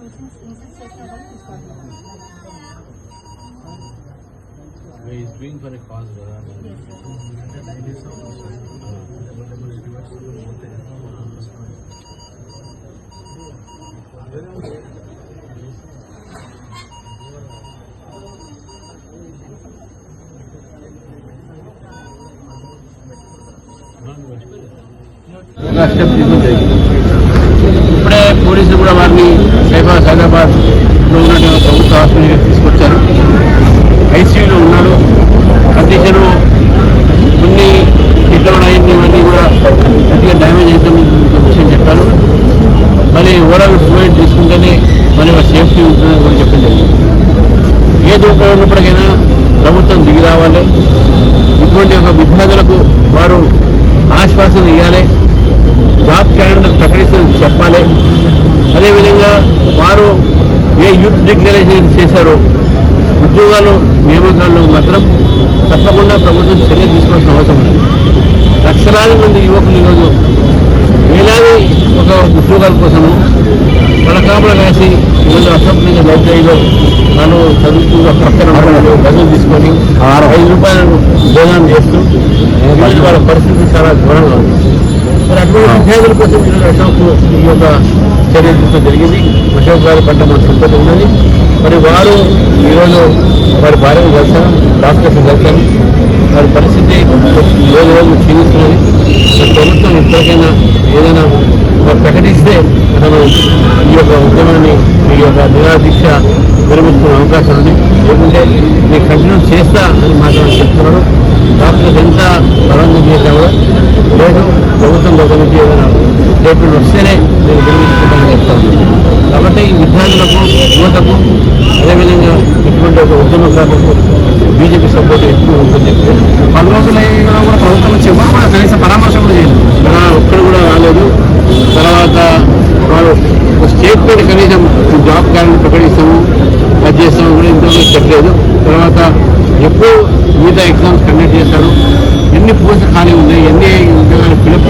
Incense incense చేసినా కూడా తీసుకోవట్లేదు is doing for a cause కదా Yes, sir. ఇప్పుడే పోలీసులు కూడా వారిని సైబాద్ హైదరాబాద్లో ఉన్నటువంటి ప్రభుత్వ హాస్పిటల్కి తీసుకొచ్చారు. ఐసీయూలో ఉన్నాడు కండిషన్ కొన్ని ఇట్లా అయింది ఇవన్నీ కూడా గట్టిగా డ్యామేజ్ అవుతుంది విషయం చెప్పారు మళ్ళీ ఓవరాల్ ఫ్లూయిడ్ తీసుకుంటేనే మరి సేఫ్టీ ఉంటుందని కూడా చెప్పింది ఏ దూపం ఉన్నప్పటికైనా ప్రభుత్వం దిగి రావాలి. ఇటువంటి ఒక విద్యార్థులకు వారు ఆశ్వాసం ఇవ్వాలి. జాబ్ క్యాలెండర్ ప్రకటిస్తుందని చెప్పాలి. అదేవిధంగా వారు ఏ యూత్ డిక్లరేషన్ చేశారో ఉద్యోగాలు నియామకాల్లో మాత్రం తప్పకుండా ప్రభుత్వం చర్య తీసుకోవాల్సిన అవసరం ఉంది. లక్షలాది మంది యువకులు ఈరోజు వేలాది ఒక ఉద్యోగాల కోసము వాళ్ళ కాపులు కాసి ఈరోజు అసెంబ్లీగా లైబ్రరీలో వాళ్ళు చదువుతూ పక్కన వాళ్ళు గదులు తీసుకొని ఆరు ఐదు రూపాయలను భోజనం చేస్తూ వాళ్ళ పరిస్థితి చాలా ఘోరంగా ఉంది. మరి అటువంటి విద్యార్థుల కోసం ఈరోజు అశోక్ ఈ యొక్క చర్య తీసుకోవడం జరిగింది. అశోక్ గారి పట్ల మన సంతోషం ఉన్నది. మరి వారు ఈరోజు వారి భార్యను కలిశారు డాక్టర్స్ కలిశారు. వారి పరిస్థితి రోజు రోజు క్షీణిస్తున్నది. ప్రభుత్వం ఇప్పటికైనా ఏదైనా వారు ప్రకటిస్తే అతను ఈ యొక్క ఉద్యమాన్ని ఈ యొక్క నిరాదీక్ష విరమించుకునే అవకాశం ఉంది. లేకుంటే నేను కంటిన్యూ చేస్తా అని మాత్రం చెప్తున్నాడు డాక్టర్స్ ఎంత చేసినా కూడా లేదు. ప్రభుత్వం దగ్గర నుంచి ఏదైనా వస్తేనే నేను విరమించుకుంటానని చెప్తాను కాబట్టి ఈ విద్యార్థులకు యువతకు అదేవిధంగా ఇటువంటి ఒక ఉద్యమకారులకు బీజేపీ సపోర్ట్ ఎక్కువ ఉంటుంది పది కూడా ప్రభుత్వం నుంచి ఎవరు కూడా కనీసం పరామర్శ కూడా చేయలేదు. మన ఒక్కడు కూడా రాలేదు. తర్వాత వారు ఒక స్టేట్మెంట్ కనీసం జాబ్ కార్డు ప్రకటిస్తాము అది చేస్తాము కూడా ఇంతవరకు చెప్పలేదు. తర్వాత ఎప్పుడు మిగతా ఎగ్జామ్స్ కండక్ట్ చేస్తారు. ఎన్ని పోస్ట్ ఖాళీ ఉన్నాయి ఎన్ని ఉద్యోగాలు ఫిలప్